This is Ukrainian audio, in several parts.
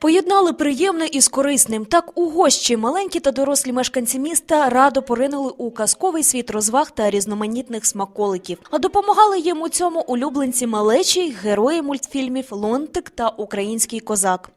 Поєднали приємне із корисним. Так у гощі маленькі та дорослі мешканці міста радо поринули у казковий світ розваг та різноманітних смаколиків. А допомагали їм у цьому улюбленці малечі, герої мультфільмів Лунтик та Український козак.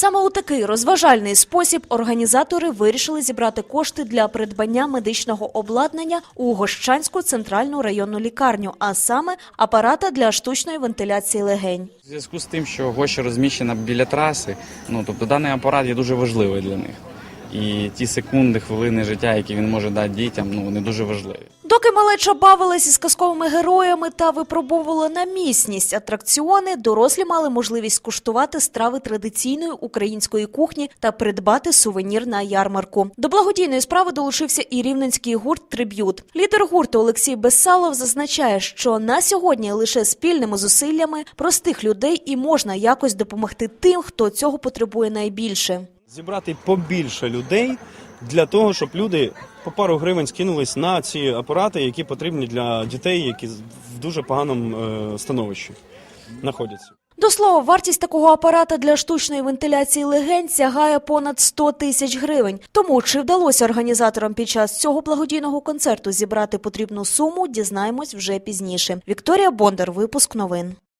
Саме у такий розважальний спосіб організатори вирішили зібрати кошти для придбання медичного обладнання у Гощанську центральну районну лікарню, а саме апарата для штучної вентиляції легень. У зв'язку з тим, що гоща розміщена біля траси, ну тобто даний апарат є дуже важливий для них. І ті секунди, хвилини життя, які він може дати дітям, ну вони дуже важливі. Доки малеча бавилась із казковими героями та випробовувала на міцність атракціони, дорослі мали можливість скуштувати страви традиційної української кухні та придбати сувенір на ярмарку. До благодійної справи долучився і рівненський гурт Триб'ют. Лідер гурту Олексій Бессалов зазначає, що на сьогодні лише спільними зусиллями простих людей і можна якось допомогти тим, хто цього потребує найбільше. Зібрати побільше людей для того, щоб люди по пару гривень скинулись на ці апарати, які потрібні для дітей, які в дуже поганому е, становищі знаходяться. До слова, вартість такого апарата для штучної вентиляції легень сягає понад 100 тисяч гривень. Тому чи вдалося організаторам під час цього благодійного концерту зібрати потрібну суму, дізнаємось вже пізніше. Вікторія Бондар, випуск новин.